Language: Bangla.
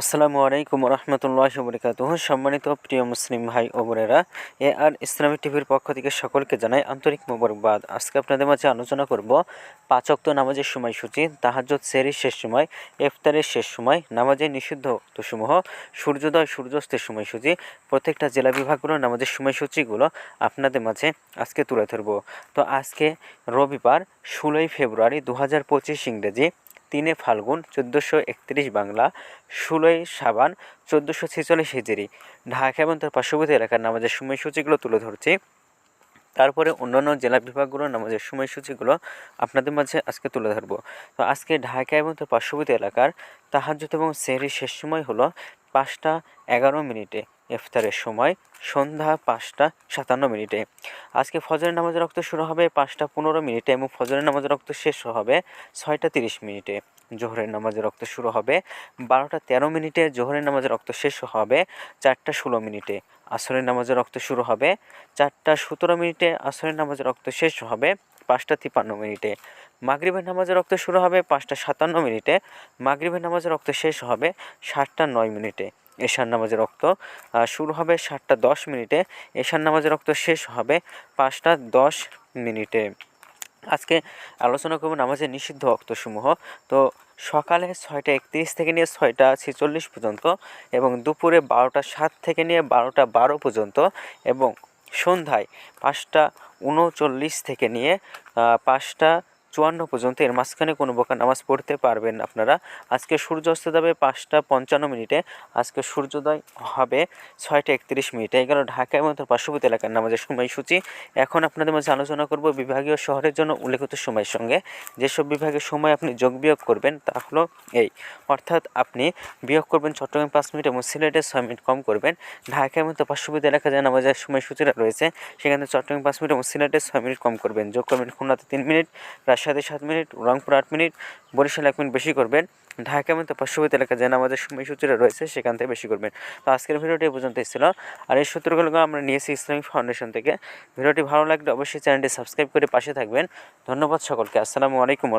আসসালামু আলাইকুম রহমতুল্লাহ বরকাত সম্মানিত প্রিয় মুসলিম ভাই ও বোনেরা, এ আর ইসলামী টিভির পক্ষ থেকে সকলকে জানাই আন্তরিক মোবারকবাদ। আজকে আপনাদের মাঝে আলোচনা করব পাঁচক্ত নামাজের সময়সূচি তাহাজ্জত সেরির শেষ সময়, ইফতারের শেষ সময়, নামাজের নিষিদ্ধ অক্তসমূহ সূর্যোদয়, সূর্যাস্তের সময়সূচি, প্রত্যেকটা জেলা বিভাগগুলোর নামাজের সময়সূচিগুলো আপনাদের মাঝে আজকে তুলে ধরবো। তো আজকে রবিবার, ষোলোই ফেব্রুয়ারি দু হাজার পঁচিশ ইংরেজি তিনে ফাল্গুন, চোদ্দোশো একত্রিশ বাংলা, ষোলোই সাবান, চোদ্দোশো ছেচল্লিশ হিজেরি। ঢাকা এবং তার পার্শ্ববর্তী এলাকার নামাজের সময়সূচিগুলো তুলে ধরছি। তারপরে অন্যান্য জেলা বিভাগগুলোর নামাজের সময়সূচিগুলো আপনাদের মাঝে আজকে তুলে ধরবো। তো আজকে ঢাকা এবং তার পার্শ্ববর্তী এলাকার তাহাজ্জুদ এবং সেহরির শেষ সময় হলো পাঁচটা এগারো মিনিটে। ইফতারের সময় সন্ধ্যা পাঁচটা সাতান্ন মিনিটে। আজকে ফজরের নামাজের রক্ত শুরু হবে পাঁচটা পনেরো মিনিটে এবং ফজরের নামাজের রক্ত শেষ হবে ছয়টা তিরিশ মিনিটে। জোহরের নামাজের রক্ত শুরু হবে বারোটা তেরো মিনিটে, জোহরের নামাজের রক্ত শেষ হবে চারটা ষোলো মিনিটে। আসরের নামাজের রক্ত শুরু হবে চারটা সতেরো মিনিটে, আসরের নামাজের রক্ত শেষ হবে পাঁচটা তিপ্পান্ন মিনিটে। মাগরিবের নামাজের রক্ত শুরু হবে পাঁচটা সাতান্ন মিনিটে। মাগরিবের নামাজের রক্ত শেষ হবে সাতটা নয় মিনিটে। এশার নামাজের রক্ত শুরু হবে সাতটা দশ মিনিটে। এশার নামাজের রক্ত শেষ হবে পাঁচটা দশ মিনিটে। আজকে আলোচনা করব নামাজের নিষিদ্ধ রক্তসমূহ। তো সকালে ছয়টা একত্রিশ থেকে নিয়ে ছয়টা ছেচল্লিশ পর্যন্ত এবং দুপুরে বারোটা সাত থেকে নিয়ে বারোটা বারো পর্যন্ত এবং সন্ধ্যায় পাঁচটা উনচল্লিশ থেকে নিয়ে পাঁচটা চুয়ান্ন পর্যন্ত, এর মাঝখানে কোনো প্রকার নামাজ পড়তে পারবেন আপনারা। আজকে সূর্য অস্ত যাবে পাঁচটা পঞ্চান্ন মিনিটে। আজকে সূর্যোদয় হবে ছয়টা একত্রিশ মিনিটে। এগুলো ঢাকা এবং তার পার্শ্ববর্তী এলাকার নামাজের সময়সূচি। এখন আপনাদের মাঝে আলোচনা করব বিভাগীয় শহরের জন্য উল্লেখিত সময়ের সঙ্গে। যেসব বিভাগের সময় আপনি যোগ বিয়োগ করবেন, তা হলো এই। অর্থাৎ আপনি বিয়োগ করবেন চট্টগ্রাম পাঁচ মিনিট এবং সিলেটে ছয় মিনিট কম করবেন। ঢাকা এবং তার পার্শ্ববর্তী এলাকা যে নামাজের সময়সূচিটা রয়েছে, সেখানে চট্টগ্রাম পাঁচ মিনিট এবং সিলেটে ছয় মিনিট কম করবেন। যোগ করবেন খুলনাতে তিন মিনিট রাজশাহীতে সাত মিনিট, রংপুর আট মিনিট, বরিশাল এক মিনিট বেশি করবেন। ঢাকা এবং পার্শ্ববর্তী এলাকা যে আমাদের সময়সূচিটা রয়েছে, সেখান থেকে বেশি করবেন। তো আজকের ভিডিওটি পর্যন্ত ছিল। আর এই সূত্রগুলো আমরা নিয়েছি ইসলামিক ফাউন্ডেশন থেকে। ভিডিওটি ভালো লাগলে অবশ্যই চ্যানেলটি সাবস্ক্রাইব করে পাশে থাকবেন। ধন্যবাদ সকলকে। আসসালামু আলাইকুম।